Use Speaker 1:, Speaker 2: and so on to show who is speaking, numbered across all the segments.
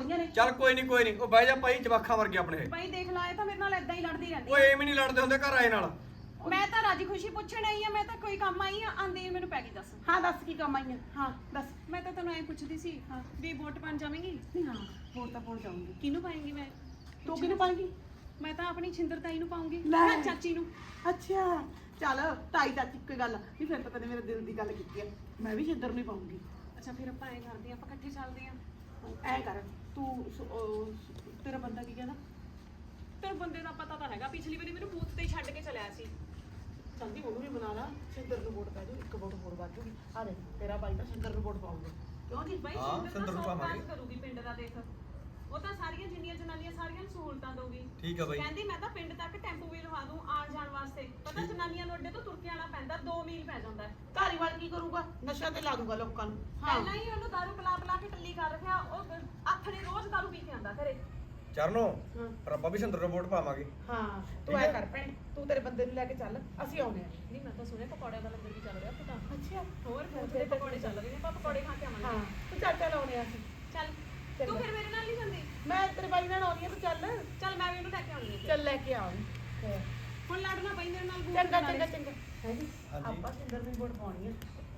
Speaker 1: ਰਹੀਆਂ ਨੇ।
Speaker 2: ਚੱਲ ਕੋਈ ਨਹੀਂ ਕੋਈ ਨਹੀਂ ਉਹ ਬਹਿ ਜਾ ਭਾਈ ਜਵਾਖਾਂ ਵਰਗੇ ਆਪਣੇ।
Speaker 3: ਬਾਈ ਦੇਖ ਲਾ ਇਹ ਤਾਂ ਮੇਰੇ ਨਾਲ ਇਦਾਂ ਹੀ ਲੜਦੀ ਰਹਿੰਦੀ
Speaker 2: ਓਏ ਐਵੇਂ ਨਹੀਂ ਲੜਦੇ ਹੁੰਦੇ ਘਰ ਆਏ ਨਾਲ।
Speaker 3: ਮੈਂ ਤਾਂ ਰਾਜੀ ਖੁਸ਼ੀ ਪੁੱਛਣ ਆਈ ਆ ਮੈਂ ਤਾਂ ਕੋਈ ਕੰਮ ਆਈ ਆ ਆਂਦੀ ਮੈਨੂੰ ਪੈ ਗਈ ਦੱਸ।
Speaker 1: ਹਾਂ ਦੱਸ ਕੀ ਕੰਮ ਆਈਆਂ
Speaker 3: ਹਾਂ ਦੱਸ। ਮੈਂ ਤਾਂ ਤੈਨੂੰ ਐ ਪੁੱਛਦੀ ਸੀ
Speaker 1: ਹਾਂ।
Speaker 3: ਵੀ ਵੋਟ ਪਾਣ ਜਾਵੇਂਗੀ?
Speaker 1: ਨਹੀਂ ਹਾਂ ਵੋਟ ਤਾਂ ਪਾਉਣ ਜਾਊਂਗੀ।
Speaker 3: ਕਿਹਨੂੰ ਪਾਏਂਗੀ ਮੈਂ?
Speaker 1: ਤੂੰ ਕਿਹਨੂੰ ਪਾਏਂਗੀ?
Speaker 3: ਮੈਂ ਤਾਂ ਆਪਣੀ ਛਿੰਦਰ ਤਾਈ ਨੂੰ ਪਾਉਂਗੀ
Speaker 1: ਲੈ।
Speaker 3: ਜਾਂ ਚਾਚੀ ਨੂੰ।
Speaker 1: ਅੱਛਾ ਚੱਲ ਤਾਈ ਚਾਚੀ ਕੋਈ ਗੱਲ। ਨਹੀਂ ਫਿਰ ਤਾਂ ਤੈਨੇ ਮੇਰੇ ਦਿਲ ਦੀ ਗੱਲ ਕੀਤੀ ਆ। ਮੈਂ ਵੀ ਛਿੱਦਰ ਨਹੀਂ ਪਾਉਂਗੀ।
Speaker 3: ਅੱਛਾ ਫਿਰ ਆਪਾਂ ਐ ਕਰਦੇ ਆਂ ਆਪਾਂ ਇਕੱਠੇ ਚੱਲਦੇ ਆਂ
Speaker 1: ਐ ਕਰ। ਤੂੰ ਸ- ਉਹ ਤੇਰਾ ਬੰਦਾ ਕੀ ਕਹਿੰਦਾ?
Speaker 3: ਤੇਰੇ ਬੰਦੇ ਦਾ ਪਤਾ ਤਾਂ ਹੈਗਾ ਪਿਛਲੀ ਵਾਰੀ ਮੈਨੂੰ ਬੂਥ ਤੇ ਹੀ ਛੱਡ ਕੇ ਚਲਿਆ ਸੀ।
Speaker 1: ਚੰਦੀ ਉਹਨੂੰ ਵੀ ਬਣਾ ਲਾ ਛਿੱਦਰ ਨੂੰ ਵੋਟ ਪੈ ਜਾਊ ਇੱਕ ਵੋਟ ਹੋਰ ਵੱਧ ਜੂਗੀ। ਆ ਦੇਖ ਤੇਰਾ ਬਾਈ ਤਾਂ ਛਿੱਦਰ ਨੂੰ ਵੋਟ ਪਾਉਂਗਾ ਕਿਉਂ ਜੀ
Speaker 3: ਬਾਈ
Speaker 2: ਹਾਂ,
Speaker 3: ਛਿੰਦਰ
Speaker 2: ਸਿੰਦਰ ਨੂੰ
Speaker 3: ਤਾਂ ਸੌ
Speaker 2: ਪਾਵਾਂਗੇ।
Speaker 3: ਵਿਕਾਸ ਕਰੂਗੀ ਪਿੰਡ ਦਾ ਦੇਖ। ਉਹ ਤਾਂ ਸਾਰੀਆਂ ਜਿੰਨੀਆਂ ਜਨਾਨੀਆਂ ਸਾਰੀਆਂ ਨੂੰ ਸਹੂਲਤਾਂ ਦਊਗੀ।
Speaker 2: ਠੀਕ ਆ ਬਾਈ।
Speaker 3: ਕਹਿੰਦੀ ਮੈਂ ਤਾਂ ਪਿੰਡ ਤੱਕ ਟੈਂਪੂ ਵੀ ਲਵਾ ਦੂੰ ਆਉਣ ਜਾਣ ਵਾਸਤੇ। ਪਤਾ ਜਨਾਨੀਆਂ ਨੂੰ ਅੱਡੇ ਤੋਂ ਤੁਰ ਕੇ ਆਣਾ ਪੈਂਦਾ 2 ਮੀਲ ਪੈ ਜਾਂਦਾ। ਹੈ
Speaker 1: ਧਾਰੀਵਾਲ ਕੀ ਕਰੂਗਾ? ਨਸ਼ਾ ਤੇ ਲਾ ਦੂਗਾ ਲੋਕਾਂ ਨੂੰ।
Speaker 3: ਪਹਿਲਾਂ ਹੀ ਉਹਨੂੰ ਦਾਰੂ ਪਿਲਾ ਪਿਲਾ ਕੇ ਟੱਲੀ ਕਰ ਰੱਖਿਆ ਉਹ ਆਥਣੇ ਰੋਜ਼ ਦਾਰੂ ਪੀ ਕੇ ਆਂਦਾ ਘਰੇ।
Speaker 2: ਚਰਨੋ
Speaker 1: ਹਾਂ।
Speaker 2: ਆਪਾਂ ਵੀ ਸਿੰਦਰ ਵੋਟ ਪਾਵਾਂਗੇ।
Speaker 1: ਹਾਂ ਤੂੰ
Speaker 2: ਠੀਕ
Speaker 1: ਐ
Speaker 2: ਹੈ।
Speaker 1: ਕਰ ਭੈਣ ਤੂੰ ਤੇਰੇ ਬੰਦੇ ਨੂੰ ਲੈ ਕੇ ਚੱਲ ਅਸੀਂ ਆਉਨੇ ਆ
Speaker 3: ਨਹੀਂ ਮੈਂ ਤਾਂ ਸੁਣਿਆ ਪਕੌੜਿਆਂ ਦਾ ਲੰਗਰ ਵੀ ਚੱਲ ਰਿਹਾ ਪਤਾ
Speaker 1: ਅੱਛਾ।
Speaker 3: ਹੋਰ ਦੇ ਪਕੌੜੇ ਚੱਲ ਰਹੇ ਨੇ ਆਪਾਂ ਪਕੌੜੇ ਖਾ ਕੇ
Speaker 1: ਹਾਂ
Speaker 3: ਆਵਾਂਗੇ
Speaker 1: ਤੂੰ ਚੱਲ ਚੱਲ ਆਉਨੇ ਆ ਅਸੀਂ।
Speaker 3: ਚੱਲ। ਤੂੰ ਫਿਰ ਮੇਰੇ ਨਾਲ ਨਹੀਂ ਜਾਂਦੀ?
Speaker 1: ਮੈਂ ਤੇਰੇ ਬਾਈ ਨਾਲ ਆਉਣੀ ਆ ਤੂੰ ਚੱਲ।
Speaker 3: ਚੱਲ ਮੈਂ ਵੀ ਉਹਨੂੰ ਲੈ ਕੇ ਆਉਣੀ ਹੈ
Speaker 1: ਚੱਲ ਲੈ ਕੇ ਆਉਂ
Speaker 3: ਹੁਣ ਲੜਨਾ ਪਈ ਮੇਰੇ ਨਾਲ
Speaker 1: ਚੰਗਾ ਚੰਗਾ। ਚੰਗਾ। ਹਾਂਜੀ। ਆਪਾਂ ਸਿੰਦਰ ਨੂੰ ਵੋਟ ਪਾਉਣੀ ਆ।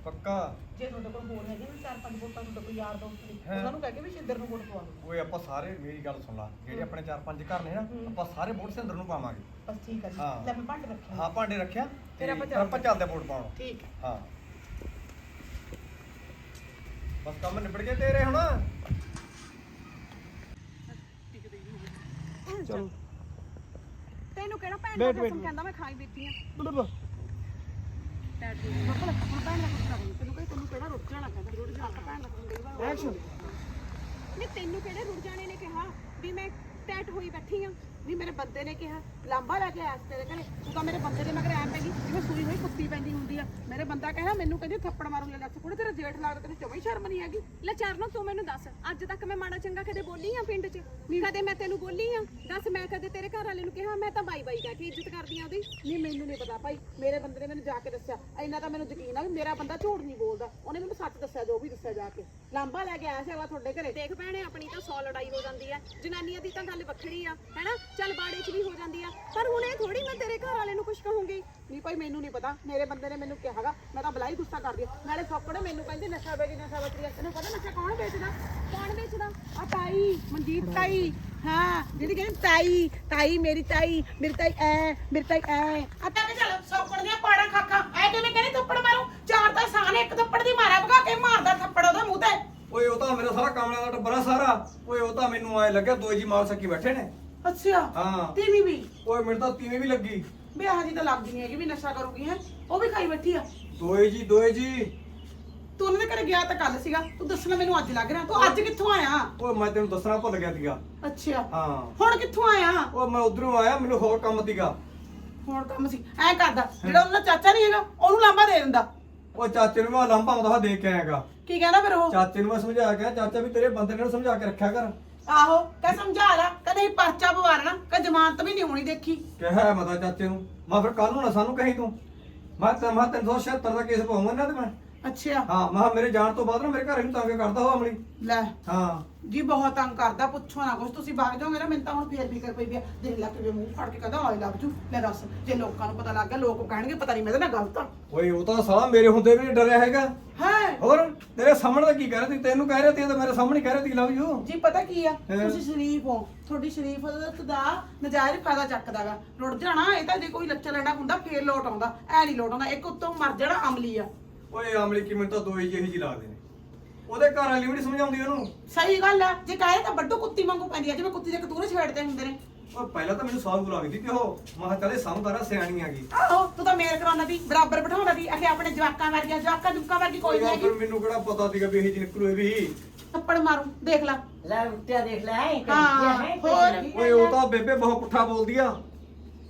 Speaker 2: ਪੱਕਾ?
Speaker 1: ਜੇ ਤੁਹਾਡੇ ਕੋਲ ਹੋਰ ਹੈਗੇ ਨਾ ਚਾਰ ਪੰਜ ਵੋਟਾਂ ਤੁਹਾਡੇ ਕੋਲ ਯਾਰ ਦੋਸਤ ਨੇ। ਉਹਨਾਂ ਨੂੰ ਕਹਿ ਕੇ ਵੀ ਸਿੰਦਰ ਨੂੰ ਵੋਟ ਪਵਾ ਦਿਓ।
Speaker 2: ਓਏ ਆਪਾਂ ਸਾਰੇ ਮੇਰੀ ਗੱਲ ਸੁਣ ਲਾ। ਜਿਹੜੇ ਆਪਣੇ ਚਾਰ ਪੰਜ ਘਰ ਨੇ ਨਾ। ਆਪਾਂ ਸਾਰੇ ਵੋਟ ਸਿੰਦਰ ਨੂੰ ਪਾਵਾਂਗੇ।
Speaker 1: ਬਸ ਠੀਕ ਹੈ ਜੀ।
Speaker 2: ਹਾਂ।
Speaker 1: ਲੈ ਮੈਂ ਭੰਡ ਰੱਖਿਆ
Speaker 2: ਹਾਂ ਭਾਂਡੇ ਰੱਖਿਆ?
Speaker 1: ਫਿਰ ਆਪਾਂ
Speaker 2: ਫਿਰ ਆਪਾਂ ਚੱਲਦੇ ਵੋਟ ਪਾਉਣ।
Speaker 1: ਠੀਕ ਹੈ
Speaker 2: ਹਾਂ। ਬਸ ਕੰਮ ਨਿਬੜ ਗਏ ਤੇਰੇ ਹੁਣ। ਚਲੋ।
Speaker 3: ਤੈਨੂੰ ਕਿਹੜਾ ਭੈਣ ਦਾ ਕਸਮ. ਕਹਿੰਦਾ ਮੈਂ ਖਾਈ ਬੈਠੀ ਆ।
Speaker 1: ਬੱਬਾ ਹੁਣ ਭੈਣ ਦਾ ਕੁੱਤਾ ਬਣ ਤੈਨੂੰ ਕਹੇ ਤੈਨੂੰ ਕਿਹੜਾ ਰੁੱਕ ਜਾਣਾ ਕਹਿੰਦਾ? ਰੁੱਟ ਜਾ ਭੈਣ ਦਾ ਕੁੱਤਾ ਐਕਸ਼ਨ
Speaker 3: ਨਹੀਂ ਤੈਨੂੰ ਕਿਹੜੇ ਰੁੜ ਜਾਣੇ ਨੇ ਕਿਹਾ ਵੀ ਮੈਂ ਟੈਟ ਹੋਈ ਬੈਠੀ ਆ?
Speaker 1: ਨਹੀਂ ਮੇਰੇ ਬੰਦੇ ਨੇ ਕਿਹਾ ਲਾਂਬਾ ਲੈ ਕੇ ਆਇਆ ਸੀ ਤੇਰੇ ਘਰੇ। ਤੂੰ ਤਾਂ ਮੇਰੇ ਬੰਦੇ ਦੇ ਮਗਰ ਐਂ ਪੈ ਗਈ ਜਿਵੇਂ ਸੂਈ ਹੋਈ ਕੁੱਤੀ ਪੈਂਦੀ ਹੁੰਦੀ ਆ। ਮੇਰੇ ਬੰਦਾ ਕਹਿੰਦਾ ਮੈਨੂੰ ਕਹਿੰਦੀ ਥੱਪੜ ਮਾਰੂ ਲੈ ਦੱਸ ਕੁੜੇ ਤੇਰਾ ਜੇਠ ਲੱਗਦਾ ਤੈਨੂੰ ਹੀ ਸ਼ਰਮ ਨਹੀਂ ਹੈਗੀ।
Speaker 3: ਲੈ ਚਰਨੋ ਤੂੰ ਮੈਨੂੰ ਦੱਸ ਅੱਜ ਤੱਕ ਮੈਂ ਮਾੜਾ ਚੰਗਾ ਕਦੇ ਬੋਲੀ ਆ ਪਿੰਡ 'ਚ? ਕਦੇ ਮੈਂ ਤੈਨੂੰ ਬੋਲੀ ਆ? ਦੱਸ ਮੈਂ ਕਦੇ ਤੇਰੇ ਘਰ ਵਾਲੇ ਨੂੰ ਕਿਹਾ ਮੈਂ ਤਾਂ ਬਾਈ ਬਾਈ ਕਹਿ ਕੇ ਇੱਜ਼ਤ ਕਰਦੀ ਆ ਉਹਦੀ?
Speaker 1: ਨਹੀਂ ਮੈਨੂੰ ਨਹੀਂ ਪਤਾ ਭਾਈ ਮੇਰੇ ਬੰਦੇ ਨੇ ਮੈਨੂੰ ਜਾ ਕੇ ਦੱਸਿਆ। ਇੰਨਾ ਤਾਂ ਮੈਨੂੰ ਯਕੀਨ ਆ ਵੀ ਮੇਰਾ ਬੰਦਾ ਝੂਠ ਨਹੀਂ ਬੋਲਦਾ। ਉਹਨੇ ਮੈਨੂੰ ਸੱਚ ਦੱਸਿਆ ਜੋ ਵੀ ਦੱਸਿਆ ਜਾ ਕੇ। ਲਾਂਬਾ ਲੈ ਕੇ ਆਇਆ ਸੀ ਅਗਲਾ ਤੁਹਾਡੇ ਘਰੇ।
Speaker 3: ਦੇਖ ਭੈਣੇ ਆਪਣੀ ਤਾਂ 100 ਲੜਾਈ ਹੋ ਜਾਂਦੀ ਆ। ਜਨਾਨੀਆਂ ਦੀ ਤਾਂ ਗੱਲ ਵੱਖਰੀ ਆ ਹੈਨਾ? ਚੱਲ ਬਾੜੇ 'ਚ ਵੀ ਹੋ ਜਾਂਦੀ ਆ। ਪਰ ਹੁਣ ਇਹ ਥੋੜੀ ਮੈਂ ਤੇਰੇ ਘਰ ਵਾਲੇ ਨੂੰ ਕੁਝ ਕਹੂੰਗੀ।
Speaker 1: ਨਹੀਂ ਭਾਈ, ਮੈਨੂੰ ਨਹੀਂ ਪਤਾ। ਮੇਰੇ ਬੰਦੇ ਨੇ ਮੈਨੂੰ ਕਿਹਾਗਾ ਮੈਂ ਤਾਂ ਬਲਾਈ ਗੁੱਸਾ ਕਰਦੀ ਆ। ਨਾਲੇ ਫੱਕੜੇ ਮੈਨੂੰ ਕਹਿੰਦੇ, ਨਸ਼ਾ ਵੇਚੀ ਨਸ਼ਾ ਵੇਚੀ ਤੈਨੂੰ ਪਤਾ ਨਸ਼ਾ ਕੌਣ ਵੇਚਦਾ?
Speaker 3: ਕੌਣ ਵੇਚਦਾ?
Speaker 1: ਆ ਤਾਈ, ਮਨਜੀਤ ਤਾਈ। ਹਾਂ ਜਿਹੜੀ ਕਹਿੰਦੀ, ਤਾਈ ਤਾਈ ਮੇਰੀ ਤਾਈ ਮੇਰੀ ਤਾਈ ਐ, ਮੇਰੀ ਤਾਈ ਐ। ਆ ਤਾਂ ਚੱਲ ਸੌਕੜ ਦੀਆਂ ਪਾੜਾਂ ਖਾਖਾਂ। ਐ ਕਿਵੇਂ ਕਹਿੰਦੀ, ਥੱਪੜ ਮਾਰੂ? ਚਾਰ ਤਾਂ ਸਾਨ ਇੱਕ ਥੱਪੜ ਦੀ ਮਾਰਾ, ਭਗਾ ਕੇ ਮਾਰਦਾ ਥੱਪੜ ਉਹਦੇ ਮੂੰਹ ਤੇ।
Speaker 2: ਓਏ, ਉਹ ਤਾਂ ਮੇਰਾ ਸਾਰਾ ਕਾਮਲਿਆਂ ਦਾ ਟੱਬਰ ਸਾਰਾ। ਓਏ, ਉਹ ਤਾਂ ਮੈਨੂੰ ਐ ਲੱਗਿਆ, ਦੋ ਜੀ ਮਾਰ ਸਕੀ ਬੈਠੇ ਨੇ।
Speaker 1: ਅੱਛਾ
Speaker 2: ਹਾਂ।
Speaker 1: ਤੀਵੀਂ ਵੀ?
Speaker 2: ਓਏ ਮੈਨੂੰ ਤਾਂ ਤੀਵੇਂ ਵੀ ਲੱਗੀ।
Speaker 1: ਵਿਆਹ ਜੀ ਤਾਂ ਲੱਗਦੀ ਨਹੀਂ ਹੈਗੀ ਵੀ ਨਸ਼ਾ ਕਰੂਗੀ ਹੈ। ਉਹ ਵੀ ਖਾਈ ਬੈਠੀ ਆ।
Speaker 2: ਦੋਏ ਜੀ ਦੋਏ ਜੀ।
Speaker 1: ਤੂੰ ਉਹਨਾਂ ਦੇ ਘਰੇ ਗਿਆ ਤਾਂ ਕੱਲ ਸੀਗਾ। ਤੂੰ ਦੱਸਣਾ ਮੈਨੂੰ ਅੱਜ ਲੱਗ ਰਿਹਾ। ਤੂੰ ਅੱਜ ਕਿੱਥੋਂ ਆਇਆ?
Speaker 2: ਓਏ ਮੈਂ ਤੈਨੂੰ ਦੱਸਣਾ ਭੁੱਲ ਗਿਆ ਸੀਗਾ।
Speaker 1: ਅੱਛਾ।
Speaker 2: ਹਾਂ।
Speaker 1: ਹੁਣ ਕਿੱਥੋਂ ਆਇਆ?
Speaker 2: ਓਏ ਮੈਂ ਉਧਰੋਂ ਆਇਆ ਮੈਨੂੰ ਹੋਰ ਕੰਮ ਸੀਗਾ।
Speaker 1: ਹੁਣ ਕੰਮ ਸੀ। ਐ ਕਰਦਾ ਜਿਹੜਾ ਉਹਨਾਂ ਦਾ ਚਾਚਾ ਨਹੀਂ ਹੈਗਾ ਉਹਨੂੰ ਲਾਂਬਾ ਦੇ ਦਿੰਦਾ।
Speaker 2: ਉਹ ਚਾਚੇ ਨੂੰ ਮੈਂ ਲੰਬਾ ਆਉਂਦਾ ਹੋਇਆ ਦੇਖ ਕੇ ਆਇਆਗਾ।
Speaker 1: ਕੀ ਕਹਿੰਦਾ ਫਿਰ ਉਹ?
Speaker 2: ਚਾਚੇ ਨੂੰ ਮੈਂ ਸਮਝਾ ਕੇ ਚਾਚਾ ਵੀ ਤੇਰੇ ਬੰਦੇ ਨੂੰ ਸਮਝਾ ਕੇ ਰੱਖਿਆ ਕਰ।
Speaker 1: ਆਹੋ, ਕਹ ਸਮਝਾ ਲਾ, ਕਦੇ ਹੀ ਪਰਚਾ ਪਵਾਰਨਾ ਕਦੇ ਜ਼ਮਾਨਤ ਵੀ ਨਹੀਂ ਹੋਣੀ ਦੇਖੀ।
Speaker 2: ਕਿਹਾ ਮਤਾ ਚਾਚੇ ਨੂੰ? ਮੈਂ ਫਿਰ ਕੱਲ ਨੂੰ ਨਾ ਸਾਨੂੰ ਕਹੀ ਤੂੰ। ਮੈਂ ਤਾਂ ਮੈਂ 376 ਦਾ ਕੇਸ ਪਾਉਂਗਾ ਨਾ ਤੇ ਮੈਂ
Speaker 1: ਅੱਛਾ।
Speaker 2: ਹਾਂ ਮੈਂ ਕਿਹਾ ਮੇਰੇ ਜਾਣ ਤੋਂ ਬਾਅਦ ਨਾ ਮੇਰੇ ਘਰ ਨੂੰ ਤੰਗ ਕਰਦਾ ਹੋ ਅਮਲੀ।
Speaker 1: ਲੈ
Speaker 2: ਹਾਂ।
Speaker 1: ਜੀ ਬਹੁਤ ਤੰਗ ਕਰਦਾ ਪੁੱਛੋ ਨਾ ਕੁਛ ਤੁਸੀਂ ਭਾਗ ਜਾਓਗੇ ਨਾ ਮੈਨੂੰ ਤਾਂ ਹੁਣ ਫੇਰ ਫਿਕਰ ਪਈ ਪਿਆ ਦੇਖ ਲੈ ਕਿਵੇਂ ਮੂੰਹ ਫੜ ਕੇ ਕਹਿੰਦਾ ਆਈ ਲਵ ਯੂ ਲੈ ਦੱਸ ਜੇ ਲੋਕਾਂ ਨੂੰ ਪਤਾ ਲੱਗ ਗਿਆ ਲੋਕ ਕਹਿਣਗੇ ਪਤਾ ਨਹੀਂ ਮੈਂ ਤਾਂ ਗਲਤ ਆ।
Speaker 2: ਓਏ ਉਹ ਤਾਂ ਸਾਲਾ ਮੇਰੇ ਹੁੰਦੇ ਵੀ ਨੀ ਡਰਿਆ ਹੈਗਾ।
Speaker 1: ਹੈ।
Speaker 2: ਹੋਰ ਤੇਰੇ ਸਾਹਮਣੇ ਤਾਂ ਕੀ ਕਹਿ ਰਿਹਾ ਸੀ? ਤੈਨੂੰ ਕਹਿ ਰਿਹਾ ਸੀ ਤਾਂ ਮੇਰੇ ਸਾਹਮਣੇ ਕਹਿ ਰਿਹਾ ਸੀ ਲਵ ਯੂ।
Speaker 1: ਜੀ ਪਤਾ ਕੀ ਆ
Speaker 2: ਹੈਂ?
Speaker 1: ਤੁਸੀਂ ਸ਼ਰੀਫ ਹੋ। ਤੁਹਾਡੀ ਸ਼ਰੀਫਤ ਦਾ ਨਜਾਇਜ਼ ਫਾਇਦਾ ਚੱਕਦਾਗਾ ਰੁੜ ਜਾਣਾ ਇਹ ਤਾਂ ਜੇ ਕੋਈ ਲੱਚਾ ਲੈਣਾ ਹੁੰਦਾ ਫੇਰ ਲੋਟ ਆਉਂਦਾ। ਐ ਨਹੀਂ ਲੋਟ ਆਉਂਦਾ ਇੱਕ ਉੱਤੋਂ ਮਰ ਜਾਣਾ ਅਮਲੀ ਆ।
Speaker 2: ਓਏ ਅਮਲੀ ਕੀ ਮੈਨੂੰ ਤਾਂ ਦੋਈ ਜਿਹੀ ਜੀ ਲੱਗਦੇ ਨੇ ਉਹਦੇ ਘਰ ਵਾਲੀ ਵੀ ਨਹੀਂ ਸਮਝਾਉਂਦੀ ਉਹਨੂੰ।
Speaker 1: ਸਹੀ ਗੱਲ ਆ ਜੇ ਕਹੇ ਤਾਂ ਵੱਡੂ ਕੁੱਤੀ ਵਾਂਗੂ ਪੈਂਦੀ ਆ ਜਿਵੇਂ ਕੁੱਤੀ ਦੇ ਕਤੂਰੇ ਛੇੜਦੇ ਹੁੰਦੇ ਨੇ।
Speaker 2: ਓਏ ਪਹਿਲਾਂ ਤਾਂ ਮੈਨੂੰ ਸਾਹ ਗਈ ਸੀ ਕਿ ਉਹ। ਮਾਹ ਚਲੇ ਸਮਝਦਾਰਾ ਸਿਆਣੀ ਆ ਗਈ
Speaker 1: ਆਹੋ ਤੂੰ ਤਾਂ ਮੇਰ ਕਰਾਉਂਦਾ ਦੀ ਬਰਾਬਰ ਬਿਠਾਉਂਦਾ ਦੀ ਅਖੇ ਆਪਣੇ ਜਵਾਕਾਂ ਵਰਗੀਆਂ ਜਵਾਕਾਂ ਜੁੱਕਾਂ ਵਰਗੀ ਕੋਈ ਨਹੀਂ ਹੈਗੀ।
Speaker 2: ਮੈਨੂੰ ਕਿਹੜਾ ਪਤਾ ਸੀਗਾ ਵੀ ਇਹ ਜੀ ਨਿਕਲੂ ਇਹ ਵੀ।
Speaker 1: ਥੱਪੜ ਮਾਰੂ ਦੇਖ ਲੈ।
Speaker 4: ਲੈ ਉੱਤੇ ਦੇਖ ਲੈ ਐਂ
Speaker 1: ਹਾਂ,
Speaker 4: ਕਰਦੀ ਹੈ,
Speaker 1: ਹੋਰ।
Speaker 4: ਕਰਦੀ
Speaker 2: ਓਏ ਉਹ ਤਾਂ ਬੇਬੇ ਬਹੁਤ ਪੁੱਠਾ ਬੋਲਦੀ ਆ।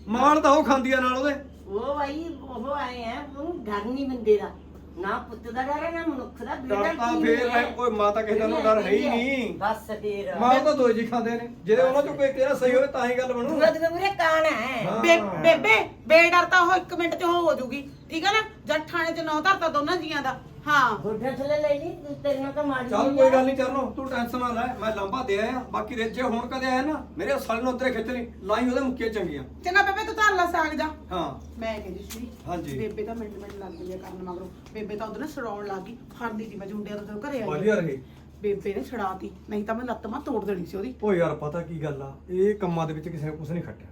Speaker 2: ਮਾਲ ਤਾਂ ਉਹ ਖਾਂਦੀ ਆ ਨਾਲ ਉਹਦੇ।
Speaker 4: ਉਹ ਭਾਈ ਉਹ ਆਏ ਹੈ ਉਹਨੂੰ ਡਰ ਨਹੀਂ ਬੰਦੇ ਦਾ। ਨਾ ਪੁੱਤ ਦਾ ਡਰ ਹੈ ਨਾ ਮਨੁੱਖ ਦਾ ਬੇੜਾ
Speaker 2: ਡਰ ਤਾਂ ਫੇਰ
Speaker 4: ਹੈ।
Speaker 2: ਹੈ, ਕੋਈ ਮਾਤਾ ਕਿਸੇ ਦਾ ਡਰ ਹੈ ਹੀ ਨਹੀਂ।
Speaker 4: ਬਸ ਫੇਰ।
Speaker 2: ਮਾਂ ਤਾਂ ਦੋ ਜੀ ਖਾਂਦੇ ਨੇ। ਜਿਹਦੇ ਉਹਨਾਂ ਚੋਂ ਕੋਈ ਕਿਹੜਾ ਸਹੀ ਹੋਵੇ ਤਾਂ ਹੀ ਗੱਲ ਬਣੂ।
Speaker 4: ਦੂਰਤ ਦੇ ਮੂਰੇ ਕਾਣ ਹੈ।
Speaker 2: ਹਾਂ।
Speaker 1: ਬੇ- ਬੇਬੇ ਬੇਡਰ ਤਾਂ ਉਹ ਇੱਕ ਮਿੰਟ ਚ ਹੋ ਹੋ ਜੂਗੀ ਠੀਕ ਆ ਨਾ? ਜਦ ਥਾਣੇ ਚ ਨੌ ਧਰਤਾ ਦੋਨਾਂ ਜੀਆਂ ਦਾ। ਹਾਂ।
Speaker 4: ਗੋਡੇ ਥੱਲੇ ਲੈ ਲਈ ਤੂੰ ਤੇਰੇ ਨਾਲ ਤਾਂ ਮਾਰੀ
Speaker 2: ਚੱਲ
Speaker 4: ਹੋਈ
Speaker 2: ਕੋਈ
Speaker 4: ਆ।
Speaker 2: ਗੱਲ ਨਹੀਂ ਚਰਨੋ ਤੂੰ ਟੈਨਸ਼ਨ ਨਾ ਲੈ ਮੈਂ ਲੰਬਾ ਦੇ ਆਇਆ। ਬਾਕੀ ਜੇ ਹੁਣ ਕਦੇ ਆਇਆ ਨਾ ਮੇਰੇ ਸਾਲ ਨੂੰ ਉੱਤੇ ਖਿੱਚ ਲਈ ਲਾਈ ਉਹਦੇ ਮੁੱਕੇ ਚੰਗੀਆਂ।
Speaker 1: ਚੰਗਾ ਬੇਬੇ ਤੂੰ ਧਰ ਲਾ ਸਾਗ ਜਾ।
Speaker 2: ਹਾਂ।
Speaker 1: ਮੈਂ ਕਹਿੰਦੀ ਸੀ
Speaker 2: ਹਾਂਜੀ।
Speaker 1: ਬੇਬੇ ਤਾਂ ਮਿੰਟ ਮਿੰਟ ਲੱਗ ਗਈ ਆ ਕਰਨ ਮਗਰੋਂ। ਬੇਬੇ ਤਾਂ ਉਧਰ ਨਾ ਛਡਾਉਣ ਲੱਗ ਗਈ ਫੜਦੀ ਸੀ ਮੈਂ ਜੁੰਡਿਆਂ ਤੋਂ ਘਰੇ ਆਈ
Speaker 2: ਵਧੀਆ ਰਹੇ।
Speaker 1: ਬੇਬੇ ਨੇ ਛਡਾਤੀ ਨਹੀਂ ਤਾਂ ਮੈਂ ਲੱਤ ਮਾਂ ਤੋੜ ਦੇਣੀ ਸੀ ਉਹਦੀ।
Speaker 2: ਓ ਯਾਰ ਪਤਾ ਕੀ ਗੱਲ ਆ? ਇਹ ਕੰਮਾਂ ਦੇ ਵਿੱਚ ਕਿਸੇ ਨੇ ਕੁਝ ਨਹੀਂ ਖੱਟਿਆ।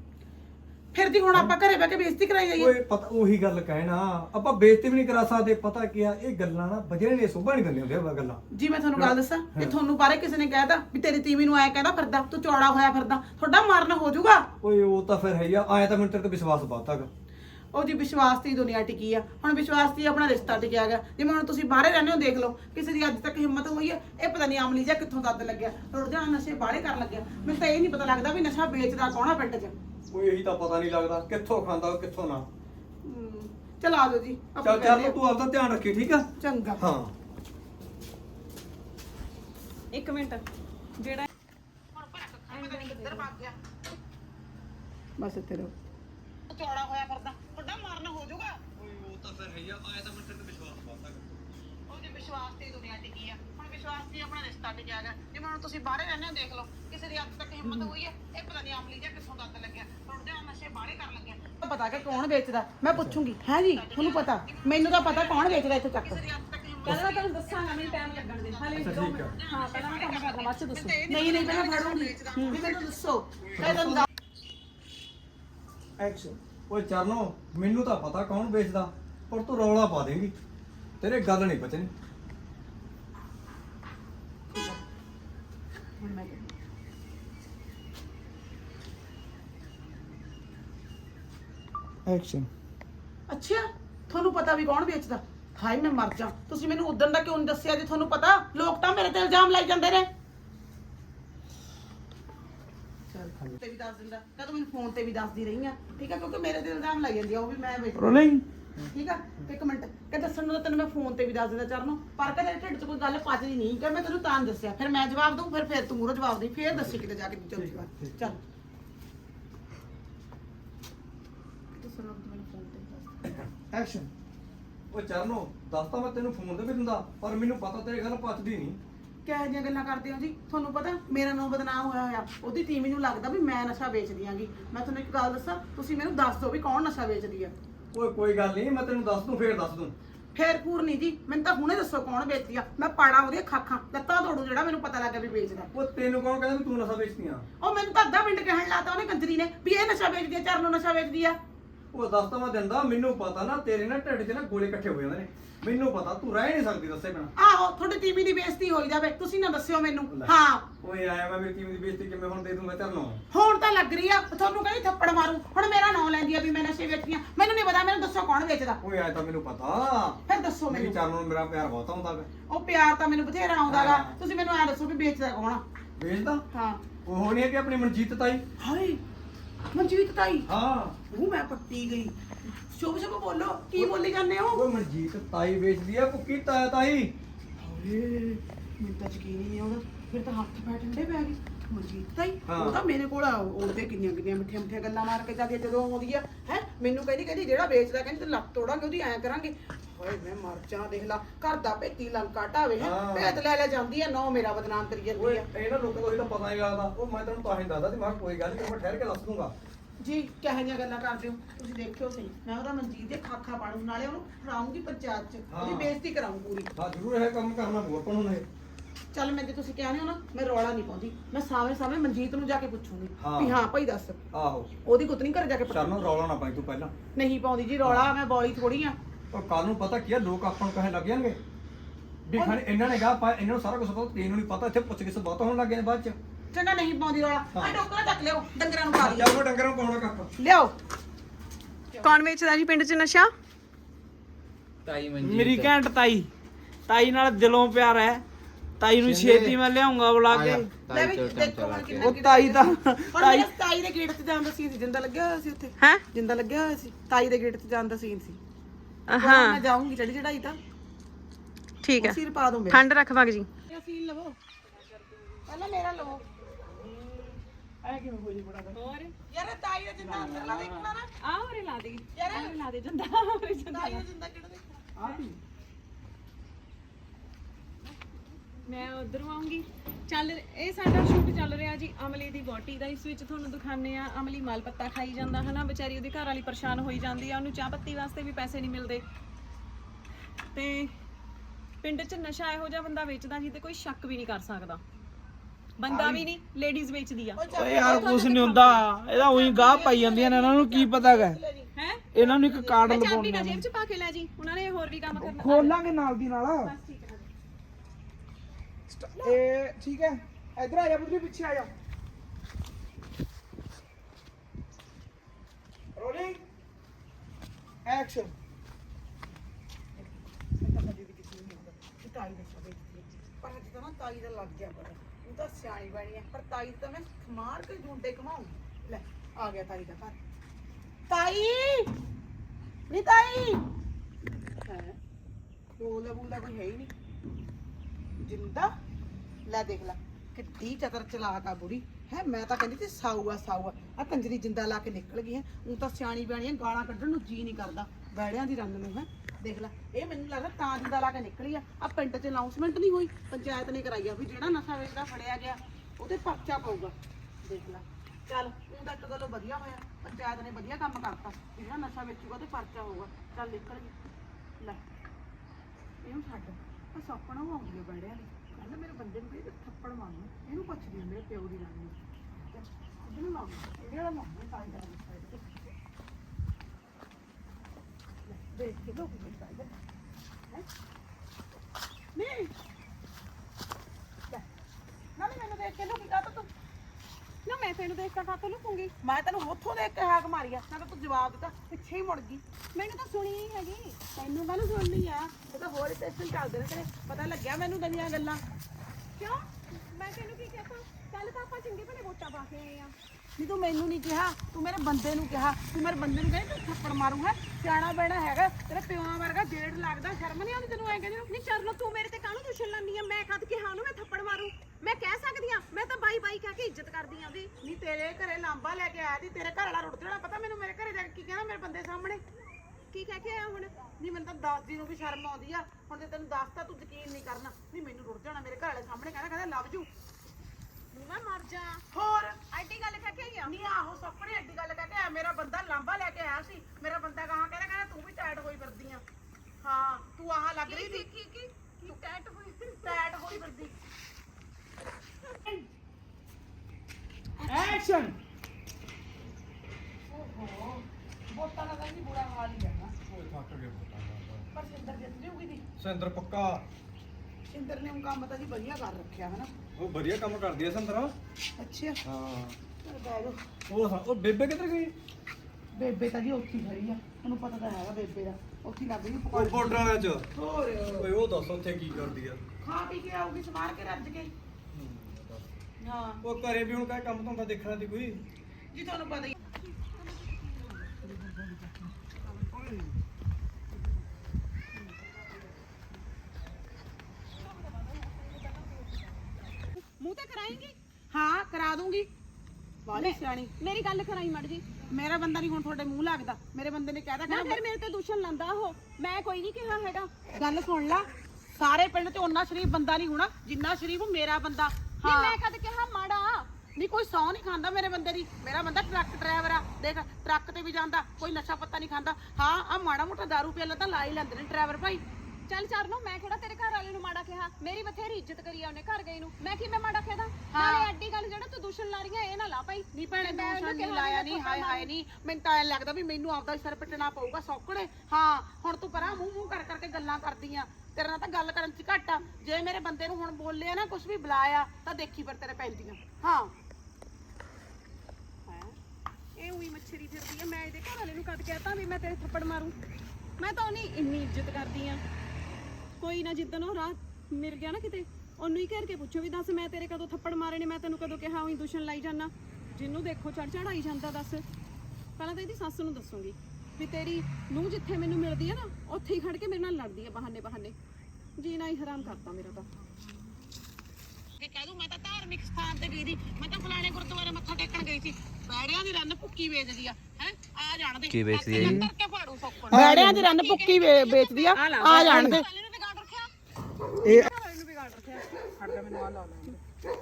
Speaker 1: ਫਿਰ ਦੀ ਹੁਣ ਆਪਾਂ ਘਰੇ ਬਹਿ ਕੇ ਬੇਇੱਜ਼ਤੀ ਕਰਾਈ ਜਾਈਏ।
Speaker 2: ਓਏ ਪਤਾ ਉਹੀ ਗੱਲ ਕਹਿਣਾ। ਆਪਾਂ ਬੇਇੱਜ਼ਤੀ ਵੀ ਨਹੀਂ ਕਰਾ ਸਕਦੇ ਪਤਾ ਕੀ ਆ ਇਹ ਗੱਲਾਂ ਨਾ ਬਜਰੇ ਨੇ ਸੋਭਾ ਨਹੀਂ ਦਿੰਦੇ ਹੁੰਦੇ ਇਹ ਗੱਲਾਂ।
Speaker 1: ਜੀ ਮੈਂ ਤੁਹਾਨੂੰ ਗੱਲ ਦੱਸਾਂ ਕਿ ਤੁਹਾਨੂੰ ਬਾਰੇ ਕਿਸੇ ਨੇ ਕਹਿਤਾ ਵੀ ਤੇਰੀ ਤੀਵੀਂ ਨੂੰ ਐ ਕਹਿੰਦਾ ਫਿਰਦਾ ਤੂੰ ਚੌੜਾ ਹੋਇਆ ਫਿਰਦਾ ਤੁਹਾਡਾ ਮਰਨ ਹੋ ਜਾਊਗਾ।
Speaker 2: ਓਏ ਉਹ ਤਾਂ ਫਿਰ ਹੈ ਹੀ ਆ ਆਇਆ ਤਾਂ ਮੈਨੂੰ ਤੇਰੇ ਤੇ ਵਿਸ਼ਵਾਸ ਬਾਤਾਗਾ
Speaker 1: ਉਹ ਜੀ ਵਿਸ਼ਵਾਸ ਹੀ ਦੁਨੀਆ ਟਿਕੀ ਆ। ਹੁਣ ਵਿਸ਼ਵਾਸ ਹੀ ਆਪਣਾ ਰਿਸ਼ਤਾ ਟਿਕਿਆ ਗਿਆ ਜਿਵੇਂ ਹੁਣ ਤੁਸੀਂ ਬਾਹਰੇ ਰਹਿੰਦੇ ਹੋ ਦੇਖ ਲਓ ਕਿਸੇ ਦੀ ਅੱਜ ਤੱਕ ਹਿੰਮਤ ਹੋਈ ਹੈ ਇਹ ਪਤਾ ਨਹੀਂ ਅਮਲੀ ਜਾਂ ਕਿੱਥੋਂ ਦੱਦ ਲੱਗਿਆ। ਰੁੜ ਜਾਣਾ ਨਸ਼ੇ ਬਾਹਲੇ ਕਰਨ ਲੱਗਿਆ। ਮੈਨੂੰ ਤਾਂ ਇਹ ਨਹੀਂ ਪਤਾ ਲੱਗਦਾ ਵੀ ਨਸ਼ਾ ਵੇਚਦਾ ਕੌਣ ਆ ਪਿੰਡ 'ਚ।
Speaker 2: ਓਏ ਇਹੀ ਤਾਂ ਪਤਾ ਨਹੀਂ ਲੱਗਦਾ ਕਿੱਥੋਂ ਖਾਂਦਾ ਕਿੱਥੋਂ ਨਾ।
Speaker 1: ਹਮ, ਚਲ ਆ ਜਾਓ ਜੀ ਆਪਾਂ
Speaker 2: ਚੱਲ
Speaker 1: ਬਹਿੰਦੇ
Speaker 2: ਤੂੰ ਆਪਦਾ ਧਿਆਨ ਰੱਖੀ ਠੀਕ ਆ।
Speaker 1: ਚੰਗਾ।
Speaker 2: ਹਾਂ।
Speaker 3: ਇੱਕ ਮਿੰਟ ਜਿਹੜਾ
Speaker 1: ਬਸ ਇੱਥੇ ਰਹੋ। ਚੌੜਾ ਹੋਇਆ ਫਿਰਦਾ ਤੁਹਾਡਾ ਮਰਨ ਹੋ ਜਾਊਗਾ।
Speaker 2: ਓਏ ਉਹ ਤਾਂ ਫਿਰ ਹੈ ਹੀ ਆ ਆਇਆ ਤਾਂ ਮੈਨੂੰ ਤੇਰੇ ਤੇ ਵਿਸ਼ਵਾਸ ਬਾਤਾਗਾ
Speaker 1: ਉਹਦੇ ਵਿਸ਼ਵਾਸ ਤੇ ਦੁਨੀਆ ਟਿਕੀ ਆ। ਹੁਣ ਵਿਸ਼ਵਾਸ ਤੇ ਹੀ ਆਪਣਾ ਰਿਸ਼ਤਾ ਟਿਕਿਆ ਗਿਆ ਜਿਵੇਂ ਹੁਣ ਤੁਸੀਂ ਬਾਹਰੇ ਰਹਿੰਦੇ ਹੋ ਦੇਖ ਲਓ ਕਿਸੇ ਦੀ ਅੱਜ ਤੱਕ ਹਿੰਮਤ ਹੋਈ ਹੈ ਇਹ ਪਤਾ ਨਹੀਂ ਅਮਲੀ ਜਾਂ ਕਿੱਥੋਂ ਦੱਦ ਲੱਗਿਆ। ਰੁੜ ਜਾਣਾ ਨਸ਼ੇ ਬਾਹਲੇ ਕਰਨ ਲੱਗਿਆ। ਪਤਾ ਕਿ ਕੌਣ ਵੇਚਦਾ? ਮੈਂ ਪੁੱਛੂੰਗੀ। ਹੈ ਜੀ? ਤੁਹਾਨੂੰ ਪਤਾ। ਮੈਨੂੰ ਤਾਂ ਪਤਾ ਕੌਣ ਵੇਚਦਾ ਇੱਥੇ ਚੱਕ
Speaker 3: ਪਹਿਲਾਂ ਮੈਂ ਤੁਹਾਨੂੰ ਦੱਸਾਂਗਾ ਮੈਨੂੰ ਟਾਈਮ ਲੱਗਣ ਦੇ। ਹਾਲੇ
Speaker 2: ਅੱਛਾ ਠੀਕ ਆ
Speaker 3: ਹਾਂ ਪਹਿਲਾਂ ਮੈਂ ਕੰਮ ਕਰਦਾ ਬਾਅਦ ਚ ਦੱਸੋ।
Speaker 1: ਨਹੀਂ ਨਹੀਂ ਪਹਿਲਾਂ ਫੜੂੰਗੀ। ਵੀ ਮੈਨੂੰ ਦੱਸੋ। ਮੈਂ ਤੁਹਾਨੂੰ ਦੱਸ-
Speaker 2: ਐਕਸ਼ਨ ਓਏ ਚਰਨੋ ਮੈਨੂੰ ਤਾਂ ਪਤਾ ਕੌਣ ਵੇਚਦਾ। ਪਰ ਤੂੰ ਰੌਲਾ ਪਾ ਦੇਂਗੀ। ਤੇਰੇ ਗੱਲ ਨਹੀਂ ਬਚਣੀ।
Speaker 1: ਹੁਣ ਮੈਂ ਕਹਿੰਦੀ।
Speaker 2: ਐਕਸ਼ਨ
Speaker 1: ਅੱਛਾ ਤੁਹਾਨੂੰ ਪਤਾ ਵੀ ਕੌਣ ਵੇਚਦਾ? ਹਾਏ ਮੈਂ ਮਰ ਜਾ। ਤੁਸੀਂ ਮੈਨੂੰ ਉਦੋਂ ਦਾ ਕਿਉਂ ਨਹੀਂ ਦੱਸਿਆ ਜੇ ਤੁਹਾਨੂੰ ਪਤਾ? ਲੋਕ ਤਾਂ ਮੇਰੇ ਤੇ ਇਲਜ਼ਾਮ ਲਾਈ ਜਾਂਦੇ ਨੇ। ਚੱਲ ਤੇ ਵੀ ਦੱਸ ਦਿੰਦਾ। ਤੂੰ ਮੈਨੂੰ ਫੋਨ ਤੇ ਵੀ ਦੱਸਦੀ ਰਹੀ ਆ। ਠੀਕ ਆ ਕਿਉਂਕਿ ਮੇਰੇ ਤੇ ਇਲਜ਼ਾਮ ਲਾਈ ਜਾਂਦੀ ਆ ਉਹ ਵੀ ਮੈਂ ਵੇਚ
Speaker 2: ਰੋਲਿੰਗ।
Speaker 1: ਠੀਕ ਆ ਇੱਕ ਮਿੰਟ। ਕਿ ਦੱਸਣ ਨੂੰ ਤਾਂ ਤੈਨੂੰ ਮੈਂ ਫੋਨ ਤੇ ਵੀ ਦੱਸ ਦਿੰਦਾ ਚਰਨੋ। ਪਰ ਕਦੇ ਢਿੱਡ 'ਚ ਕੋਈ ਗੱਲ ਪਚਦੀ ਨਹੀਂ। ਕਿ ਮੈਂ ਤੈਨੂੰ ਤਾਂ ਨੀ ਦੱਸਿਆ। ਫਿਰ ਮੈਂ ਜਵਾਬ ਦਊਂ ਫਿਰ ਫਿਰ ਤੂੰ ਮੂਹਰੋਂ ਜਵਾਬ ਦੇ ਫਿਰ ਦੱਸੀ ਕਿਤੇ ਜਾ ਕੇ ਚੌਥੀ ਵਾਰ ਚੱਲ। ਦੱਸਣ ਨੂੰ ਤਾਂ ਮੈਨੂੰ ਫੋਨ ਤੇ ਦੱਸ।
Speaker 2: ਐਕਸ਼ਨ ਓ ਚਰਨੋ ਦੱਸ ਤਾਂ ਮੈਂ ਤੈਨੂੰ ਫੋਨ ਤੇ ਵੀ ਦਿੰਦਾ ਪਰ ਮੈਨੂੰ ਪਤਾ ਤੇਰੀ ਗੱਲ ਪਚਦੀ ਨਹੀਂ।
Speaker 1: ਕਿਹੋ ਜਿਹੀਆਂ ਗੱਲਾਂ ਕਰਦੇ ਹੋ ਜੀ? ਤੁਹਾਨੂੰ ਪਤਾ ਮੇਰਾ ਨਾਮ ਬਦਨਾਮ ਹੋਇਆ ਹੋਇਆ। ਉਹਦੀ ਟੀਮ ਨੂੰ ਲੱਗਦਾ ਵੀ ਮੈਂ ਨਸ਼ਾ ਵੇਚਦੀ ਆਂਗੀ। ਮੈਂ ਤੁਹਾਨੂੰ ਇੱਕ ਗੱਲ ਦੱਸਾਂ ਤੁਸੀਂ ਮੈਨੂੰ ਦੱਸ ਦਿਓ ਵੀ ਕੌਣ ਨਸ਼ਾ ਵੇਚਦੀ ਆ।
Speaker 2: ਓਏ ਕੋਈ ਗੱਲ ਨਹੀਂ ਮੈਂ ਤੈਨੂੰ ਦੱਸ ਦੂੰ ਫੇਰ ਦੱਸ ਦੂੰ।
Speaker 1: ਫੇਰ ਪੂਰ ਨਹੀਂ ਜੀ ਮੈਨੂੰ ਤਾਂ ਹੁਣੇ ਦੱਸੋ ਕੌਣ ਵੇਚਦੀ ਆ। ਮੈਂ ਪਾੜਾ ਉਹਦੀਆਂ ਖਾਖਾਂ ਲੱਤਾਂ ਤੋੜੂ ਜਿਹੜਾ ਮੈਨੂੰ ਪਤਾ ਲੱਗਾ ਵੀ ਵੇਚਦਾ।
Speaker 2: ਓ ਤੈਨੂੰ ਕੌਣ ਕਹਿੰਦਾ ਵੀ ਤੂੰ ਨਸ਼ਾ ਵੇਚਦੀ ਆ?
Speaker 1: ਉਹ ਮੈਨੂੰ ਤਾਂ ਅੱਧਾ ਮਿੰਟ ਕਹਿਣ ਲਾਤਾ ਉਹਨੇ ਕੰਜਰੀ ਨੇ ਵੀ ਇਹ ਨਸ਼ਾ ਵੇਚਦੀ ਆ ਚਰਨੋਂ ਨਸ਼ਾ ਵੇਚਦੀ ਆ।
Speaker 2: ਉਹ ਦੱਸ ਤਾਂ ਮੈਂ ਦਿੰਦਾ ਮੈਨੂੰ ਪਤਾ ਨਾ ਤੇਰੇ ਨਾ ਢਿੱਡ 'ਚ ਨਾ ਗੋਲੇ ਇਕੱਠੇ ਹੋ ਜਾਂਦੇ ਨੇ। ਮੈਨੂੰ ਪਤਾ ਤੂੰ ਰਹਿ ਨਹੀਂ ਸਕਦੀ ਦੱਸੇ ਬਿਨਾ।
Speaker 1: ਆਹੋ ਤੁਹਾਡੀ ਟੀਵੀ ਦੀ ਬੇਇੱਜ਼ਤੀ ਹੋਈ ਜਾਵੇ ਤੁਸੀਂ ਨਾ ਦੱਸਿਓ ਮੈਨੂੰ।
Speaker 2: ਲੈ।
Speaker 1: ਹਾਂ।
Speaker 2: ਓਏ ਆਇਆ ਮੈਂ ਮੇਰੀ ਟੀਮ ਦੀ ਬੇਇੱਜ਼ਤੀ ਕਿਵੇਂ ਹੁਣ ਦੇ ਦੂੰਗਾ ਚਰਨੋ
Speaker 1: ਹੁਣ ਤਾਂ ਲੱਗ ਰਹੀ ਆ ਤੁਹਾਨੂੰ ਕਹਿੰਦੀ ਥੱਪੜ ਮਾਰੂ। ਹੁਣ ਮੇਰਾ ਨਾਂ ਲੈਂਦੀ ਆ ਵੀ ਮੈਂ ਨਸ਼ੇ ਵੇਚਦੀ ਆ। ਮੈਨੂੰ ਨਹੀਂ ਪਤਾ ਮੈਨੂੰ ਦੱਸੋ ਕੌਣ ਵੇਚਦਾ।
Speaker 2: ਓਏ ਆਇਆ ਤਾਂ ਮੈਨੂੰ ਪਤਾ।
Speaker 1: ਫਿਰ ਦੱਸੋ
Speaker 2: ਮੇਰੀ
Speaker 1: ਮੈਨੂੰ।
Speaker 2: ਚਰਨੋ ਨੂੰ ਮੇਰਾ ਪਿਆਰ ਬਹੁਤ ਆਉਂਦਾ ਵੇ।
Speaker 1: ਉਹ ਪਿਆਰ ਤਾਂ ਮੈਨੂੰ ਬਥੇਰਾ ਆਉਂਦਾਗਾ
Speaker 2: ਹਾਂ।
Speaker 1: ਤੁਸੀਂ ਮੈਨੂੰ ਐ ਦੱਸੋ ਵੀ ਵੇਚਦਾ ਕੌਣ ਆ?
Speaker 2: ਵੇਚਦਾ?
Speaker 1: ਹਾਂ।
Speaker 2: ਉਹ ਨਹੀਂ ਹੈ ਕਿ ਆਪਣੀ ਮਨਜੀਤ ਤਾਈ?
Speaker 1: ਹਾਏ। ਮਨਜੀਤ ਤਾਈ।
Speaker 2: ਹਾਂ।
Speaker 1: ਉਹ ਮੈਂ ਪੱਟੀ ਗਈ। ਸ਼ੁਭ ਸ਼ੁਭ ਬੋਲੋ ਕੀ ਬੋਲੀ ਜਾਂਦੇ ਹੋ?
Speaker 2: ਉਹ ਮਨਜੀਤ ਤਾਈ ਵੇਚਦੀ ਆ ਕੁੱਕੀ ਤਾਇਆ ਤਾਈ।
Speaker 1: ਹਾਏ ਮੈਨੂੰ ਤਾਂ ਯਕੀਨ ਹੀ ਨਹੀਂ ਆਉਂਦਾ। ਫਿਰ ਤਾਂ ਹੱਥ ਪੈ ਠੰਡੇ ਪੈ ਗਏ। ਮਨਜੀਤ ਤਾਈ
Speaker 2: ਹਾਂ।
Speaker 1: ਉਹ ਤਾਂ ਮੇਰੇ ਕੋਲ ਉਹਦੇ ਕਿੰਨੀਆਂ ਕਿੰਨੀਆਂ ਮਿੱਠੀਆਂ ਮਿੱਠੀਆਂ ਗੱਲਾਂ ਮਾਰ ਕੇ ਜਾਂਦੀ ਆ ਜਦੋਂ ਆਉਂਦੀ ਆ। ਹੈ? ਮੈਨੂੰ ਕਹਿੰਦੀ ਕਹਿੰਦੀ ਜਿਹੜਾ ਵੇਚਦਾ ਕਹਿੰਦੀ ਤੇ ਲੱਤ ਤੋੜਾਂਗੇ ਉਹਦੀ ਐਂ ਕਰਾਂਗੇ। ਹਾਏ ਮੈਂ ਮਰ ਜਾ ਦੇਖ ਲਾ ਘਰ ਦਾ ਭੇਤੀ ਲੰਕਾ ਢਾਵੇ ਹੈ
Speaker 2: ਹਾਂ।
Speaker 1: ਭੇਤ ਲੈ ਲੈ ਜਾਂਦੀ ਆ ਨੌ ਮੇਰਾ ਬਦਨਾਮ ਕਰੀ ਜਾਂਦੀ
Speaker 2: ਓਏ
Speaker 1: ਆ
Speaker 2: ਇਹਨਾਂ ਲੋਕਾਂ ਨੂੰ ਇਹ ਤਾਂ ਪਤਾ ਨਹੀਂ ਲੱਗਦਾ ਉਹ ਮੈਂ ਤੈਨੂੰ ਤਾਂ ਹੀ ਦੱਸਦਾ ਸੀ ਮੈਂ ਕਿਹਾ ਕੋਈ ਗੱਲ ਨਹੀਂ ਮੈਂ ਠਹਿਰ ਕੇ ਦੱਸ ਦੂੰਗਾ।
Speaker 1: ਜੀ ਕਿਹੋ ਜਿਹੀਆਂ ਗੱਲਾਂ ਕਰਦੇ ਹੋ? ਤੁਸੀਂ ਦੇਖਿਓ ਸਹੀ। ਮੈਂ ਉਹਦਾ ਮਨਜੀਤ ਦੇ ਖਾਖਾ ਪਾੜੂ ਨਾਲੇ ਉਹਨੂੰ ਫੜਾਉਂਗੀ ਪੰਚਾਇਤ 'ਚ। ਉਹਦੀ
Speaker 2: ਹਾਂ।
Speaker 1: ਬੇਇੱਜ਼ਤੀ ਕਰਾਉਂ ਪੂਰੀ।
Speaker 2: ਹਾਂ ਜ਼ਰੂਰ ਇਹ ਕੰਮ ਕਰਨਾ ਪਊ ਆਪਾਂ ਨੂੰ
Speaker 1: ਚੱਲ ਮੈਂ ਜੇ ਤੁਸੀਂ ਕਹਿੰਦੇ ਹੋ ਨਾ ਮੈਂ ਰੌਲਾ ਨਹੀਂ ਪਾਉਂਦੀ। ਮੈਂ ਸਾਵੇਂ ਸਾਵੇਂ ਮਨਜੀਤ ਨੂੰ ਜਾ ਕੇ ਪੁੱਛੂੰਗੀ
Speaker 2: ਹਾਂ।
Speaker 1: ਵੀ ਹਾਂ ਭਾਈ ਦੱਸ।
Speaker 2: ਆਹੋ।
Speaker 1: ਉਹਦੀ ਕੁੱਤਨੀ ਘਰ ਜਾ ਕੇ ਪੁੱਛ-
Speaker 2: ਚਰਨੋ ਰੌਲਾ ਨਾ ਪਾਈ ਤੂੰ ਪਹਿਲਾਂ।
Speaker 1: ਨਹੀਂ ਪਾਉਂਦੀ ਜੀ ਰੌਲਾ ਮੈਂ ਬੋਲੀ ਥੋੜੀ ਆ।
Speaker 2: ਉਹ ਕੱਲ ਨੂੰ ਪਤਾ ਕੀ ਆ ਲੋਕ ਆਪਾਂ ਨੂੰ ਕਹਿਣ ਲੱਗ ਜਾਣਗੇ ਵੀ ਖਾਣ ਇਹਨਾਂ ਨੇ ਗਾ ਪਾ ਇਹਨਾਂ ਨੂੰ ਸਾਰਾ ਕੁਝ ਪਤਾ ਤੈਨੂੰ ਨਹੀਂ ਪਤਾ ਇੱਥੇ ਪੁੱਛ ਗਿੱਛ ਬਹੁਤ ਹੋਣ ਲੱਗ ਗਏ ਨੇ ਬਾਅਦ ਚ।
Speaker 1: ਚੰਗਾ ਨਹੀਂ ਪਾਉਂਦੀ ਰੌਲਾ। ਆ ਡੋਕਰਾ ਚੱਕ ਲਿਓ ਡੰਗਰਾਂ ਨੂੰ ਪਾ
Speaker 2: ਮੈਂ ਡੰਗਰਾਂ ਨੂੰ ਪਾਉਣਾ ਕੱਖ
Speaker 1: ਲਿਆਓ।
Speaker 3: ਕੌਣ ਵੇਚਦਾ ਜੀ ਪਿੰਡ 'ਚ ਨਸ਼ਾ?
Speaker 5: ਤਾਈ ਮਨਜੀਤ।
Speaker 6: ਮੇਰੀ ਘੈਂਟ ਤਾਈ। ਤਾਈ ਨਾਲ ਦਿਲੋਂ ਪਿਆਰ ਹੈ। ਤਾਈ ਨੂੰ ਛੇਤੀ ਮੈਂ ਲਿਆਉਂਗਾ ਬੁਲਾ ਕੇ।
Speaker 1: ਲੈ
Speaker 5: ਤਾਈ
Speaker 1: ਵੀ ਦੇਖੋ ਹੁਣ ਕਿੰਨਾ
Speaker 6: ਉਹ ਤਾਈ ਦਾ ਤਾਈ
Speaker 1: ਦੇ ਗੇਟ ਤੇ ਜਾਂਦਾ ਸੀ ਜਿੰਦਾ ਲੱਗਿਆ ਹੋਇਆ ਸੀ ਉੱਥੇ?
Speaker 3: ਹੈ?
Speaker 1: ਜਿੰਦਾ ਲੱਗਿਆ ਹੋਇਆ ਸੀ ਤਾਈ ਦੇ ਗੇਟ ਤੇ ਜਾਂਦਾ ਸੀਨ ਸੀ।
Speaker 3: ਹਾਂ।
Speaker 1: ਮੈਂ ਜਾਊਂਗੀ ਚੜੀ ਚੜਾਈ ਤਾਂ।
Speaker 3: ਠੀਕ ਹੈ।
Speaker 1: ਸੀਰ ਪਾ ਦੋ ਮੇਰੇ।
Speaker 3: ਠੰਡ ਰੱਖ ਵਗ ਜੀ।
Speaker 1: ਇਹ ਸੀਨ ਲਵੋ। ਪਹਿਲਾਂ ਮੇਰਾ ਲਵੋ।
Speaker 6: ਐ ਕਿਵੇਂ ਹੋ ਜੀ ਬੜਾ
Speaker 3: ਹੋਰ?
Speaker 1: ਯਾਰ ਤਾਈ ਦਾ ਜਿੰਦਾ ਅੰਦਰ ਲਾ ਦੇਖਣਾ ਨਾ
Speaker 3: ਆ ਹੋਰੇ ਲਾ ਦੇ।
Speaker 1: ਯਾਰ।
Speaker 3: ਲਾ ਦੇ ਜੰਦਾ ਹੋਰੇ ਜੰਦਾ।
Speaker 1: ਤਾਈ ਦਾ ਜਿੰਦਾ ਕਿਹੜਾ ਦੇਖਣਾ?
Speaker 6: ਆ ਵੀ
Speaker 3: ਮੈਂ ਉਧਰੋਂ ਆਉਂਗੀ। ਚੱਲ ਇਹ ਸਾਡਾ ਸ਼ੂਟ ਚੱਲ ਰਿਹਾ ਜੀ ਅਮਲੀ ਦੀ ਬੋਟੀ ਦਾ। ਇਸ ਵਿੱਚ ਤੁਹਾਨੂੰ ਦਿਖਾਣੇ ਆ ਅਮਲੀ ਮਾਲ ਪੱਤਾ ਖਾਈ ਜਾਂਦਾ ਹਨਾ? ਵਿਚਾਰੀ ਉਹਦੀ ਘਰ ਵਾਲੀ ਪਰੇਸ਼ਾਨ ਹੋਈ ਜਾਂਦੀ ਆ ਉਹਨੂੰ ਚਾਹ ਪੱਤੀ ਵਾਸਤੇ ਵੀ ਪੈਸੇ ਨਹੀਂ ਮਿਲਦੇ। ਤੇ ਪਿੰਡ 'ਚ ਨਸ਼ਾ ਇਹੋ ਜਿਹਾ ਬੰਦਾ ਵੇਚਦਾ ਜਿਹਦੇ ਕੋਈ ਸ਼ੱਕ ਵੀ ਨਹੀਂ ਕਰ ਸਕਦਾ। ਬੰਦਾ ਵੀ ਨਹੀਂ ਲੇਡੀਜ਼ ਵੇਚਦੀ ਆ।
Speaker 6: ਓਏ ਯਾਰ ਕੁਛ ਨਹੀਂ ਹੁੰਦਾ। ਇਹਦਾ ਉਹੀ ਗਾਹ ਪਾਈ ਜਾਂਦੀਆਂ ਨੇ ਇਹਨਾਂ ਨੂੰ ਕੀ ਪਤਾ ਹੈ?
Speaker 3: ਹੈ
Speaker 6: ਇਹਨਾਂ ਨੂੰ ਇੱਕ ਕਾਰਡ
Speaker 3: ਚਾਬੀ
Speaker 6: ਲਵਾਉਣੀ
Speaker 3: ਨਾ। ਜੇਬ 'ਚ ਪਾ ਕੇ ਲੈ ਜੀ ਉਹਨਾਂ ਨੇ ਹੋਰ ਵੀ ਕੰਮ ਕਰਨਾ।
Speaker 6: ਖੋਲਾਂਗੇ ਨਾਲ ਦੀ ਨਾਲ।
Speaker 3: ਬਸ ਠੀਕ ਹੈ
Speaker 6: ਇਹ ਠੀਕ ਹੈ ਇਧਰ ਆ ਜਾ ਬੁੱਧੀ ਪਿੱਛੇ ਆ ਜਾ ਰੋਲਿੰਗ ਐਕਸ਼ਨ
Speaker 1: ਤਾਈ ਦਾ ਸਭੇ ਪਰ ਅੱਜ ਤਾਂ ਨਾ ਤਾਈ ਦਾ ਲੱਗ ਗਿਆ ਪਤਾ ਉਹ ਤਾਂ ਸਿਆਣੀ ਬਣੀ ਹੈ ਪਰ ਤਾਈ ਤਾਂ ਮੈਂ ਮਾਰ ਕੇ ਜੁੰਡੇ ਘਮਾਉਂ ਲੈ ਆ ਗਿਆ ਤਾਈ ਦਾ ਘਰ ਤਾਈ ਨੀ ਤਾਈ ਹੈ ਬੋਲਾ ਬੋਲਾ ਕੋਈ ਹੈ ਹੀ ਨਹੀਂ ਜਿੰਦਾ ਲੈ ਦੇਖ ਲੈ, ਕਿੱਡੀ ਚਤਰ ਚਲਾਕ ਆ ਬੁੜੀ। ਹੈ, ਮੈਂ ਤਾਂ ਕਹਿੰਦੀ ਸੀ ਸਾਊ ਆ ਸਾਊ ਆ। ਆਹ ਕੰਜਰੀ ਜਿੰਦਾ ਲਾ ਕੇ ਨਿਕਲ ਗਈ ਹੈ। ਉਹ ਤਾਂ ਸਿਆਣੀ ਬਿਆਣੀ ਗਾਲਾਂ ਕੱਢਣ ਨੂੰ ਜੀ ਨਹੀਂ ਕਰਦਾ। ਬੈੜਿਆਂ ਦੀ ਰੰਗ ਨੂੰ, ਹੈ। ਦੇਖ ਲੈ, ਇਹ ਮੈਨੂੰ ਲੱਗਦਾ ਤਾਂ ਜਿੰਦਾ ਲਾ ਕੇ ਨਿਕਲੀ ਆ। ਆ ਪਿੰਡ 'ਚ ਅਨਾਉਂਸਮੈਂਟ ਨਹੀਂ ਹੋਈ, ਪੰਚਾਇਤ ਨੇ ਕਰਾਈ ਆ ਵੀ ਜਿਹੜਾ ਨਸ਼ਾ ਵੇਚਦਾ ਫੜਿਆ ਗਿਆ, ਉਹਦੇ ਪਰਚਾ ਪਊਗਾ। ਦੇਖ ਲੈ, ਚੱਲ ਉਹ ਤਾਂ ਇੱਕ ਗੱਲੋਂ ਵਧੀਆ ਹੋਇਆ। ਪੰਚਾਇਤ ਨੇ ਵਧੀਆ ਕੰਮ ਕਰਤਾ। ਜਿਹੜਾ ਨਸ਼ਾ ਵੇਚੂਗਾ ਤੇ ਪਰਚਾ ਹੋਊਗਾ। ਚੱਲ ਨਿਕਲ ਗਈ। ਲੈ, ਇਹਨੂੰ ਛੱਡ। ਆ ਸੌਪਣਾ ਉਹ ਆਉਂਦੀ ਹੈ ਬੜੇ ਵਾਲੀ ਕਹਿੰਦਾ ਮੇਰੇ ਬੰਦੇ ਨੂੰ ਵੀ ਥੱਪੜ ਮਾਰੂ ਇਹਨੂੰ ਪੁੱਛਦੀ ਆ ਮੇਰੇ ਪਿਓ ਦੀ ਰਾਣੀ ਇਹਨੂੰ ਮਾਰੂ ਇਹਦੇ ਵਾਲਾ ਮਾਰੂ ਤਾਂ ਦਾ ਦੇਖ ਕੇ ਲੋਕ ਵੀ ਪਾਇਦਾ ਨਹੀਂ। ਨਾ ਮੈਨੂੰ ਦੇਖ ਕੇ ਲੋਕੀ ਕਹਤਾ ਤੂੰ
Speaker 3: ਨਾ ਮੈਂ ਤੈਨੂੰ ਦੇਖ ਕੇ ਕਾਤੋਂ ਲੁਕੂੰਗੀ?
Speaker 1: ਮੈਂ ਤੈਨੂੰ ਉੱਥੋਂ ਦੇਖ ਕੇ ਹਾਕ ਮਾਰੀਆ ਨਾ ਤਾਂ ਤੂੰ ਜਵਾਬ ਦਿੱਤਾ ਪਿੱਛੇ ਹੀ ਮੁੜ ਗਈ।
Speaker 3: ਮੈਨੂੰ ਤਾਂ ਸੁਣੀ ਨਹੀਂ ਹੈਗੀ।
Speaker 1: ਤੈਨੂੰ ਕਾਹਨੂੰ ਸੁਣਨੀ ਆ। ਇਹ ਤਾਂ ਹੋਰ ਸਟੇਸ਼ਨ ਚੱਲਦੇ ਨੇ ਤੇਰੇ ਪਤਾ ਲੱਗਿਆ ਮੈਨੂੰ ਤੇਰੀਆਂ ਗੱਲਾਂ।
Speaker 3: ਕਿਉਂ? ਮੈਂ ਤੈਨੂੰ ਕੀ ਕਹਤਾ? ਕੱਲ ਤਾਂ ਆਪਾਂ ਚੰਗੇ ਭਲੇ ਵੋਟਾਂ ਪਾ ਕੇ ਆਏ ਆ।
Speaker 1: ਨਹੀਂ ਤੂੰ ਮੈਨੂੰ ਨਹੀਂ ਕਿਹਾ ਤੂੰ ਮੇਰੇ ਬੰਦੇ ਨੂੰ ਕਿਹਾ। ਤੂੰ ਮੇਰੇ ਬੰਦੇ ਨੂੰ ਕਹਿੰਦੀ ਤੂੰ ਥੱਪੜ ਮਾਰੂ ਹੈ? ਸਿਆਣਾ ਬੈਣਾ ਹੈਗਾ ਤੇਰੇ ਪਿਓਾਂ ਵਰਗਾ ਜੇੜ ਲੱਗਦਾ ਸ਼ਰਮ ਨਹੀਂ ਆਉਂਦੀ ਤੈਨੂੰ? ਐ ਕਹਿੰਦੀ
Speaker 3: ਨਹੀਂ ਚਰਨੋ ਤੂੰ ਮੇਰੇ ਤੇ ਕਾਹਨੂੰ ਦੁਸ਼ਣ ਲਾਨੀ ਆ? ਮੈਂ ਕਦ ਕਿਹਾ ਉਹਨੂੰ ਮੈਂ ਥੱਪੜ ਮਾਰੂ? ਮੈਂ ਕਹਿ ਸਕਦੀ ਆ ਮੈਂ ਤਾਂ ਬਾਈ ਬਾਈ ਕਹਿ ਕੇ ਇੱਜ਼ਤ ਕਰਦੀ ਆ ਉਹਦੀ।
Speaker 1: ਨਹੀਂ ਤੇਰੇ ਘਰੇ ਲਾਂਬਾ ਲੈ ਕੇ ਆਇਆ ਸੀ ਤੇਰੇ ਘਰ ਵਾਲਾ ਰੁੱਟ ਜਾਣਾ ਪਤਾ ਮੈਨੂੰ ਮੇਰੇ ਘਰੇ ਜਾ ਕੇ ਕੀ ਕਹਿਣਾ ਮੇਰੇ ਬੰਦੇ ਸਾਹਮਣੇ?
Speaker 3: ਕੀ ਕਹਿ ਕੇ ਆਇਆ ਹੁਣ?
Speaker 1: ਨਹੀਂ ਮੈਨੂੰ ਤਾਂ ਦੱਸਦੀ ਨੂੰ ਵੀ ਸ਼ਰਮ ਆਉਂਦੀ ਆ ਹੁਣ ਤੇ ਤੈਨੂੰ ਦੱਸਤਾ ਤੂੰ ਯਕੀਨ ਨਹੀਂ ਕਰਨਾ। ਨਹੀਂ ਮੈਨੂੰ ਰੁੱਟ ਜਾਣਾ ਮੇਰੇ ਘਰ ਵਾਲੇ ਸਾਹਮਣੇ ਕਹਿੰਦਾ ਕਹਿੰਦਾ ਲਵ ਜੂ।
Speaker 3: ਮੈਂ ਮਰ ਜਾ।
Speaker 1: ਹੋਰ?
Speaker 3: ਐਡੀ ਗੱਲ ਕਹਿ ਕੇ ਆਈ ਆ?
Speaker 1: ਨਹੀਂ ਆਹੋ ਸੱਪਣੇ ਐਡੀ ਗੱਲ ਕਹਿ ਕੇ ਆਇਆ ਮੇਰਾ ਬੰਦਾ ਲਾਂਬਾ ਲੈ ਕੇ ਆਇਆ ਸੀ ਮੇਰਾ ਬੰਦਾ ਕਹਾਂ ਕਹਿੰਦਾ ਕਹਿੰਦਾ ਤੂੰ ਵੀ ਟਾਈਟ ਹੋਈ ਫਿਰਦੀ ਆ। ਹਾਂ ਤੂੰ ਆਹ ਲੱਗ ਰਹੀ ਸੀ।
Speaker 3: ਕੀ ਕੀ ਕੀ ਟੈਟ ਹੋਈ
Speaker 1: ਟਾਈਟ ਹੋਈ ਫਿਰਦੀ।
Speaker 6: ਐਕਸ਼ਨ
Speaker 1: ਬੋਤਾਂ ਦਾ ਨਹੀਂ ਬੁਰਾ ਹਾਲ ਹੀ ਹੈ ਨਾ
Speaker 2: ਓਏ ਥੱਕ ਗਏ
Speaker 1: ਪਰ ਸਿੰਦਰ ਜਿੱਤ ਜੂਗੀ ਦੀ
Speaker 2: ਸਿੰਦਰ ਪੱਕਾ।
Speaker 1: ਸਿੰਦਰ ਨੇ ਉਹ ਕੰਮ ਤਾਂ ਜੀ ਵਧੀਆ ਕਰ ਰੱਖਿਆ ਹਨਾ?
Speaker 2: ਉਹ ਵਧੀਆ ਕੰਮ ਕਰਦੀ ਐ ਸਿੰਦਰ।
Speaker 1: ਅੱਛਾ।
Speaker 2: ਹਾਂ।
Speaker 1: ਚਲ
Speaker 2: ਉਹ ਹਾਂ- ਉਹ ਬੇਬੇ ਕਿੱਧਰ ਗਈ?
Speaker 1: ਬੇਬੇ ਤਾਂ ਜੀ ਉੱਥੇ ਖੜੀ ਆ। ਉਹਨੂੰ ਪਤਾ ਤਾਂ ਹੈਗਾ ਬੇਬੇ ਦਾ। ਉੱਥੇ ਲੱਗ ਗਈ
Speaker 2: ਉਹ
Speaker 1: ਪਕੌੜੇ
Speaker 2: ਬਾਰਡਰ ਵਾਲਿਆਂ ਚ।
Speaker 1: ਹੋਰ।
Speaker 2: ਓਏ ਉਹ ਦੱਸ ਉੱਥੇ ਕੀ ਕਰਦੀ ਆ?
Speaker 1: ਖਾ ਪੀ ਕੇ ਆਊਗੀ ਸਮਾਰ ਕੇ ਰੱਜ ਕੇ। ਹਾਂ।
Speaker 2: ਉਹ ਘਰੇ ਵੀ ਹੁਣ ਕਾ ਕੰਮ ਧੰਦਾ ਦੇਖਣਾ ਦੀ ਕੋਈ।
Speaker 1: ਜੀ ਤੁਹਾਨੂੰ ਪਤਾ ਹੀ
Speaker 3: ਮੂੰਹ ਤੇ ਕਰਾਏਂਗੀ?
Speaker 1: ਹਾਂ ਕਰਾ ਦੂੰਗੀ। ਬਾਲੀ ਸਿਆਣੀ।
Speaker 3: ਮੇਰੀ ਗੱਲ ਕਰਾਈ ਮੜ ਜੀ।
Speaker 1: ਮੇਰਾ ਬੰਦਾ ਨਹੀਂ ਹੁਣ ਤੁਹਾਡੇ ਮੂੰਹ ਲੱਗਦਾ। ਮੇਰੇ ਬੰਦੇ ਨੇ
Speaker 3: ਨਾ
Speaker 1: ਕਹਿੰਦਾ
Speaker 3: ਫਿਰ ਮੇਰੇ ਤੇ ਦੁਸ਼ਣ ਲੰਦਾ ਉਹ। ਮੈਂ ਕੋਈ ਨਹੀਂ ਕਿਹਾ ਹੈਗਾ।
Speaker 1: ਗੱਲ ਸੁਣ ਲਾ। ਸਾਰੇ ਪਿੰਡ 'ਚ ਓਨਾ ਸ਼ਰੀਫ ਬੰਦਾ ਨਹੀਂ ਹੋਣਾ ਜਿੰਨਾ ਸ਼ਰੀਫ ਮੇਰਾ ਬੰਦਾ।
Speaker 3: ਨਹੀਂ ਮੈਂ ਕਦ ਕਿਹਾ
Speaker 1: ਨਹੀਂ ਕੋਈ ਸੌ ਨਹੀਂ ਖਾਂਦਾ ਮੇਰੇ ਬੰਦੇ ਦੀ। ਮੇਰਾ ਬੰਦਾ ਟਰੱਕ ਡਰਾਈਵਰ ਆ। ਦੇਖ ਟਰੱਕ ਤੇ ਵੀ ਜਾਂਦਾ ਕੋਈ ਨਸ਼ਾ ਪੱਤਾ ਨਹੀਂ ਖਾਂਦਾ। ਹਾਂ ਆ ਮਾੜਾ ਮੋਟਾ ਦਾਰੂ ਪੀਲਾ ਤਾਂ ਲਾ ਹੀ ਲੈਂਦੇ ਨੇ ਡਰਾਈਵਰ ਭਾਈ।
Speaker 3: ਚੱਲ ਚਰਨੋ ਮੈਂ ਕਿਹੜਾ ਤੇਰੇ ਘਰ ਵਾਲੇ ਨੂੰ ਮਾੜਾ ਕਿਹਾ? ਮੇਰੀ ਬਥੇਰੀ ਇੱਜ਼ਤ ਕਰੀ ਆ ਉਹਨੇ ਘਰ ਗਈ ਨੂੰ। ਮੈਂ ਕਿਵੇਂ ਮਾੜਾ ਕਹਿਦਾ ਨਾਲੇ ਐਡੀ ਗੱਲ ਜਿਹੜਾ ਤੂੰ ਦੁਸ਼ਣ ਲਾ ਰਹੀ ਆ ਇਹ ਨਾ ਲਾ ਭਾਈ।
Speaker 1: ਨਹੀਂ ਭੈਣੇ
Speaker 3: ਉਹਨੂੰ
Speaker 1: ਨਹੀਂ
Speaker 3: ਕਿਹਾ
Speaker 1: ਲਾਇਆ ਨਹੀਂ ਹਾਏ ਹਾਏ ਨਹੀਂ ਮੈਨੂੰ ਤਾਂ ਐਂ ਲੱਗਦਾ ਵੀ ਮੈਨੂੰ ਆਪਦਾ ਸਿਰ ਪਿੱਟਣਾ ਪਊਗਾ ਸੌਕੜੇ ਹਾਂ ਹੁਣ ਤੂੰ ਪਰਾਂ ਮੂੰਹ ਮੂੰਹ ਕਰ ਕਰਕੇ ਗੱਲਾਂ ਕਰਦੀ ਆ। ਤੇਰੇ ਨਾਲ ਤਾਂ ਗੱਲ ਕਰਨ ਚ ਘੱਟ ਆ। ਜੇ ਮੇਰੇ ਬੰਦੇ ਨੂੰ ਹੁਣ ਬੋਲਿਆ ਨਾ ਕੁਝ ਵੀ ਬੁਲਾਇਆ ਤਾਂ ਦੇਖੀ ਫਿਰ ਤੇਰੇ ਪੈਂਦੀਆਂ। ਹੈਂ?
Speaker 3: ਉਹੀ ਮੱਛਰੀ ਫਿਰਦੀ ਆ। ਮੈਂ ਇਹਦੇ ਘਰ ਵਾਲੇ ਨੂੰ ਕਦ ਕਹਿਤਾ ਵੀ ਮੈਂ ਤੇਰੇ ਥੱਪੜ ਮਾਰੂ। ਮੈਂ ਤਾਂ ਉਹਨੀ ਇੰਨੀ ਇੱਜ਼ਤ ਕਰਦੀ ਆ। ਕੋਈ ਨਾ ਜਿੱਦਣ ਉਹ ਰਾਤ ਮਿਲ ਗਿਆ ਨਾ ਕਿਤੇ, ਉਹਨੂੰ ਹੀ ਘੇਰ ਕੇ ਪੁੱਛੋ ਵੀ ਦੱਸ ਮੈਂ ਤੇਰੇ ਕਦੋਂ ਥੱਪੜ ਮਾਰੇ ਨੇ, ਮੈਂ ਤੈਨੂੰ ਕਦੋਂ ਕਿਹਾ ਉਹੀ ਦੁਸ਼ਣ ਲਾਈ ਜਾਨਾ ਜਿਹਨੂੰ ਦੇਖੋ ਚੜ ਚੜਾਈ ਜਾਂਦਾ ਦੱਸ। ਪਹਿਲਾਂ ਤਾਂ ਇਹਦੀ ਸੱਸ ਨੂੰ ਦੱਸੂਗੀ ਵੀ ਤੇਰੀ ਨੂੰ ਜਿੱਥੇ ਮੈਨੂੰ ਮਿਲਦੀ ਆ ਨਾ, ਉੱਥੇ ਹੀ ਖੜ ਕੇ ਮੇਰੇ ਨਾਲ ਲੜਦੀ ਆ ਬਹਾਨੇ ਬਹਾਨੇ। ਜੀਣਾ ਹੀ ਹਰਾਮ ਕਰਤਾ ਮੇਰਾ ਤਾਂ।
Speaker 1: ਕਿ ਕਹਿ ਦੂੰ ਮੈਂ ਤਾਂ ਧਾਰਮਿਕ ਸਥਾਨ ਤੇ ਗਈ ਸੀ। ਮੈਂ ਤਾਂ ਫਲਾਣੇ ਗੁਰਦੁਆਰੇ ਮੱਥਾ ਟੇਕਣ ਗਈ ਸੀ। ਬੈੜਿਆਂ ਦੀ ਰੰਨ ਭੁੱਕੀ ਵੇਚਦੀ ਆ ਹੈ? ਆ ਜਾਣ ਦੇ। ਕੀ ਵੇਚਦੀ ਆ ਕਰਕੇ ਫਾੜੂ ਬੈੜਿਆਂ ਦੀ ਰੰਨ ਭੁੱਕੀ ਵੇਚਦੀ ਆ। ਆ ਜਾਣ ਦੇ।
Speaker 3: ਵਾਲੇ ਨੂੰ ਵਿਗਾੜ ਰੱਖਿਆ।
Speaker 6: ਇਹ
Speaker 1: ਜਾ ਲਾ ਲੈ।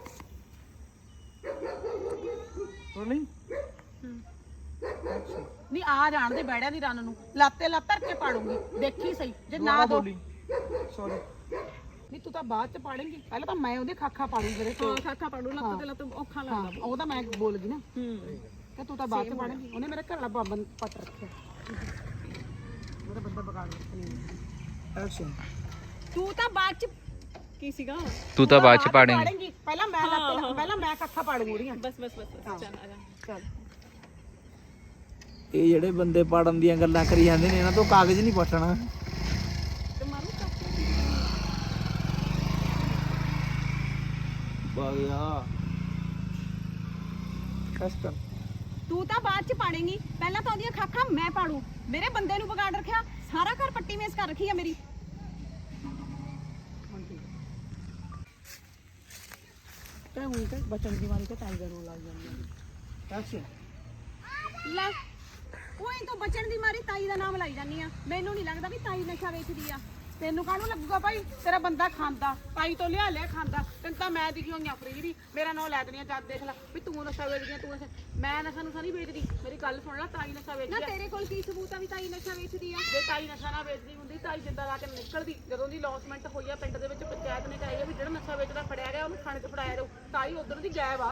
Speaker 1: ਨਹੀਂ ਆ ਜਾਣ ਦੇ ਬੈੜਿਆਂ ਦੀ ਰੰਨ ਨੂੰ। ਲਾਤੇ ਲੱਤ ਧਰ ਕੇ ਪਾੜੂੰਗੀ। ਦੇਖੀ ਸਹੀ। ਜੇ ਨਾ ਦੋ।
Speaker 6: ਸੌਰੀ
Speaker 1: ਨਹੀਂ ਤੂੰ ਤਾਂ ਬਾਅਦ ਚ ਪਾੜੇਂਗੀ। ਪਹਿਲਾਂ ਤਾਂ ਮੈਂ ਉਹਦੇ ਖਾਖਾ ਪਾੜੂ ਤੇਰੇ
Speaker 3: ਹਾਂ ਖਾਖਾ ਪਾੜੂ ਲੱਤ ਤੇ ਲੱਤ ਔਖਾ ਲੱਗਦਾ।
Speaker 1: ਉਹ ਤਾਂ ਮੈਂ ਬੋਲ ਗਈ ਨਾ।
Speaker 3: ਹੂੰ।
Speaker 1: ਤੇ ਤੂੰ ਤਾਂ ਬਾਅਦ ਚ ਪਾੜੇਂਗੀ। ਉਹਨੇ ਮੇਰੇ ਘਰ ਵਾਲਾ ਬੰਬਨ ਪਟ ਰੱਖਿਆ। ਉਹਦਾ ਬੰਦਾ ਬਗਾੜ ਰੱਖਿਆ
Speaker 6: ਐਕਸ਼ਨ
Speaker 3: ਤੂੰ ਤਾਂ ਬਾਅਦ ਚ ਕੀ ਸੀਗਾ
Speaker 5: ਤੂੰ ਤਾਂ ਬਾਅਦ ਚ ਪਾੜੇਂਗੀ।
Speaker 1: ਪਹਿਲਾਂ ਮੈਂ ਲੱਤ ਪਹਿਲਾਂ ਮੈਂ ਖਾਖਾ ਪਾੜੂ ਉਹਦੀਆਂ।
Speaker 3: ਬਸ ਬਸ ਬਸ ਚੱਲ ਆ ਜਾ।
Speaker 1: ਚੱਲ।
Speaker 6: ਇਹ ਜਿਹੜੇ ਬੰਦੇ ਪਾੜਨ ਦੀਆਂ ਗੱਲਾਂ ਕਰੀ ਜਾਂਦੇ ਨੇ ਇਹਨਾਂ ਤੋਂ ਕਾਗਜ਼ ਨਹੀਂ ਪਟਣਾ
Speaker 3: ਤੇ ਮਾਰੂ ਚੱਕ
Speaker 6: ਬਾਗਿਆ। ਕਸਟਮ।
Speaker 3: ਤੂੰ ਤਾਂ ਬਾਅਦ ਚ ਪਾੜੇਂਗੀ। ਪਹਿਲਾਂ ਤਾਂ ਉਹਦੀਆਂ ਖਾਖਾਂ ਮੈਂ ਪਾੜੂ। ਮੇਰੇ ਬੰਦੇ ਨੂੰ ਵਿਗਾੜ ਰੱਖਿਆ। ਸਾਰਾ ਘਰ ਪੱਟੀ ਮੇਸ ਕਰ ਰੱਖੀ ਆ ਮੇਰੀ।
Speaker 1: ਤੇ ਹੁਣ ਤੇ ਬਚਨ ਦੀ ਮਾਰੀ ਤੇ ਟਾਈਗਰ ਰੋਲ ਆ ਜਾਂਦੀ
Speaker 6: ਐਕਸ਼ਨ
Speaker 3: ਲੈ ਕੋਈ ਤੋਂ ਬਚਣ ਦੀ ਮਾਰੀ ਤਾਈ ਦਾ ਨਾਮ ਲਾਈ ਜਾਨੀ ਆ। ਮੈਨੂੰ ਨਹੀਂ ਲੱਗਦਾ ਵੀ ਤਾਈ ਨਸ਼ਾ ਵੇਚਦੀ ਆ।
Speaker 1: ਤੈਨੂੰ ਕਾਹਨੂੰ ਲੱਗੂਗਾ ਭਾਈ? ਤੇਰਾ ਬੰਦਾ ਖਾਂਦਾ ਤਾਈ ਤੋਂ ਲਿਆ ਲਿਆ ਖਾਂਦਾ। ਤੈਨੂੰ ਤਾਂ ਮੈਂ ਦਿਖੀ ਹੋਈਆਂ ਫਰੀ ਦੀ ਮੇਰਾ ਨਾਂ ਲੈ ਦੇਣੀ ਜਦ ਦੇਖ ਲੈ। ਵੀ ਤੂੰ ਨਸ਼ਾ ਵੇਚਦੀ ਆਂ, ਤੂੰ ਨਸ਼ਾ ਮੈਂ ਨਸ਼ਾ ਨੁਸ਼ਾ ਨਹੀਂ ਵੇਚਦੀ। ਮੇਰੀ ਗੱਲ ਸੁਣ ਲੈ ਤਾਈ ਨਸ਼ਾ
Speaker 3: ਨਾ
Speaker 1: ਵੇਚਦੀ ਆ।
Speaker 3: ਤੇਰੇ ਕੋਲ ਕੀ ਸਬੂਤ ਆ ਵੀ ਤਾਈ ਨਸ਼ਾ ਵੇਚਦੀ ਆ?
Speaker 1: ਜੇ ਤਾਈ ਨਸ਼ਾ ਨਾ ਵੇਚਦੀ ਹੁੰਦੀ ਤਾਈ ਜਿੱਦਾਂ ਲਾ ਕੇ ਨਿਕਲਦੀ। ਜਦੋਂ ਦੀ ਲੌਸਮੈਂਟ ਹੋਈ ਆ ਪਿੰਡ ਦੇ ਵਿੱਚ ਪੰਚਾਇਤ ਨੇ ਕਹੀ ਆ ਵੀ ਜਿਹੜਾ ਨਸ਼ਾ ਵੇਚਦਾ ਫੜਿਆ ਗਿਆ ਉਹਨੂੰ ਥਾਣੇ 'ਚ ਫੜਾਇਆ ਜਾਊ। ਤਾਈ ਉਧਰ ਦੀ ਗਾਇਬ ਆ।